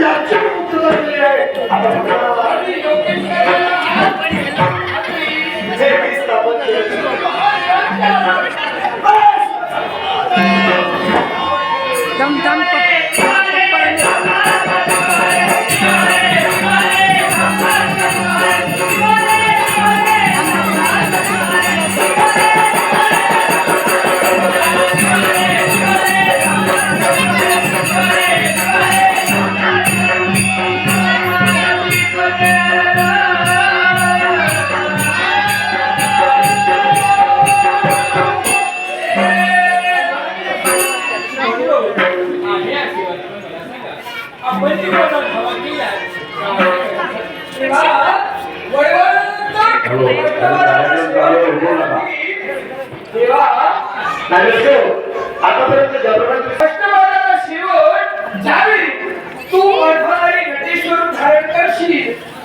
याचे उत्तर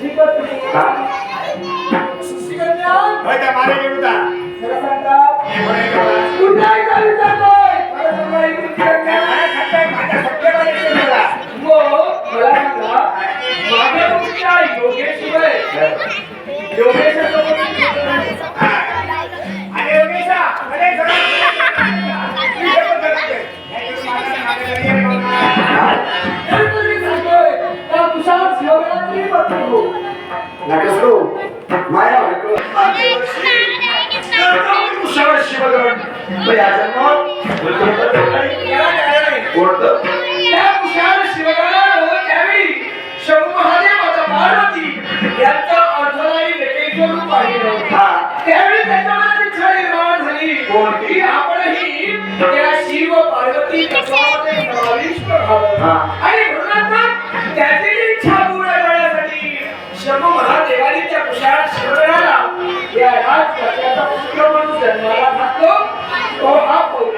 शिकवण्यात होता मारे घेऊता त्याला सांगतात हे बरे मला सांगा होतं. त्या कुशाल शिवगाला त्यावेळी शंभू महादेव आता पार्वती यांचा अर्थनाई वेगवेगळं त्यावेळी त्याच्यामध्ये इच्छा निर्माण त्या शिव पार्वती तत्वामध्ये प्रविष्ट व्हावं आणि म्हणून त्याची इच्छा त्या कुशाळ शिवगणाला या राजकारणाचा पुत्र जन्माला घातलो. तो हा पौरा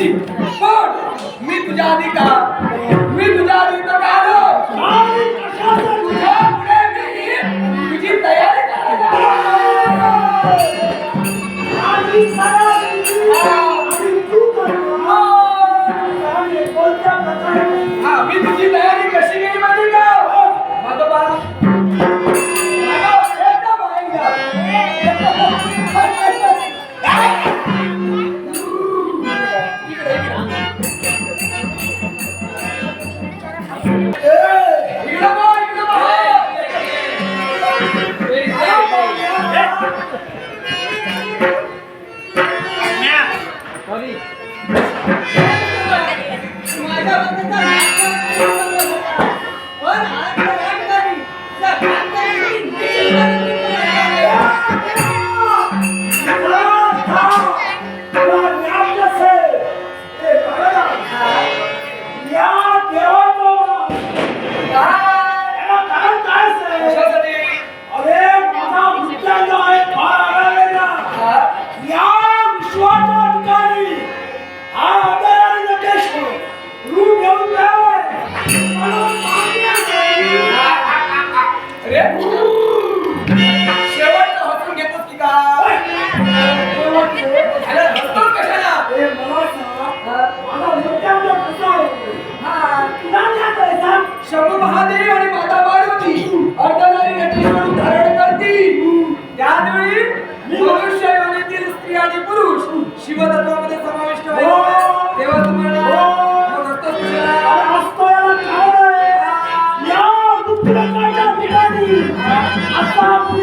असशील पण मी तुझ्या आधी मी तुझ्या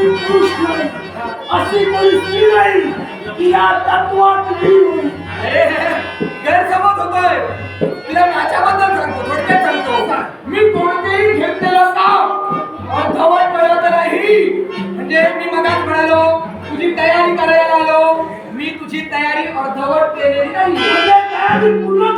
मी खुश नाही अशी परिस्थिती नाही की या तत्वात लिहून गैरसमज होतोय. तुला माझ्याबद्दल सांगतो थोडक्यात सांगतो. मी कोणतेही घेतलेलं काम अर्थवत मिळत नाही. म्हणजे मी मनात म्हणालो तुझी तयारी करायला आलो. मी तुझी तयारी अर्धवट केलेली नाही. म्हणजे पूर्ण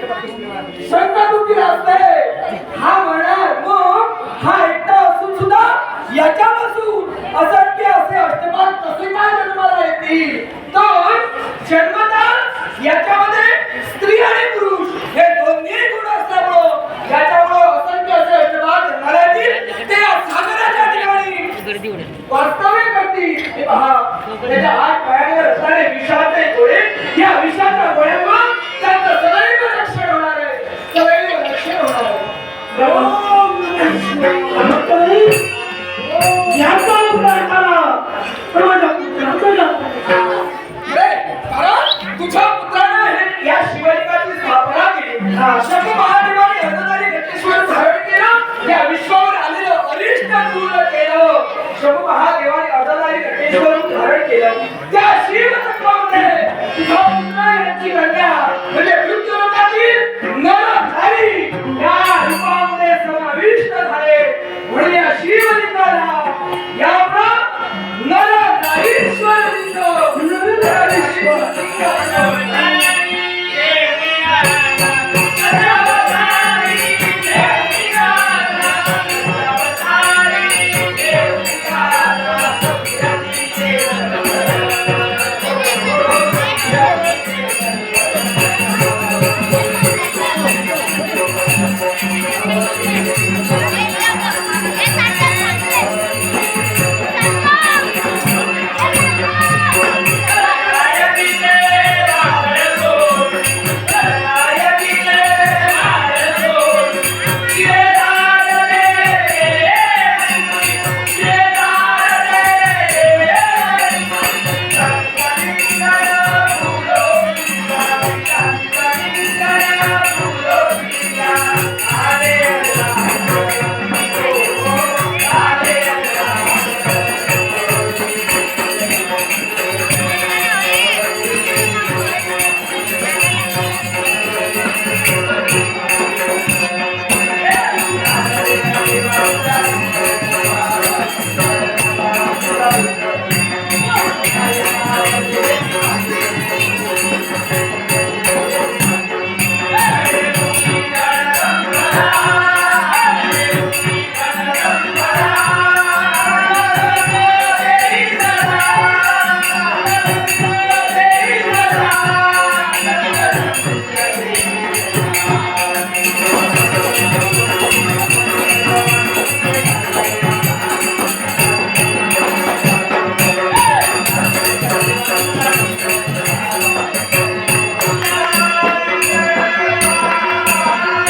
शंका दुखीला असते हा म्हणार मग हा एकटा असून सुद्धा याच्यापासून असंख्य असे अष्टपाद कसे काय जन्माला येतील? तर जन्मता याच्यामध्ये स्त्री आणि पुरुष हे दोन्ही गुण असल्यामुळं याच्यामुळं असंख्य असे अष्टपाद जन्माला येतील ते या सागराच्या ठिकाणी वास्तव्य करतील. हे त्याच्या आठ पायांवर असणारे विषाचे गोळे या विषाच्या गोळ्यांवर Thank you.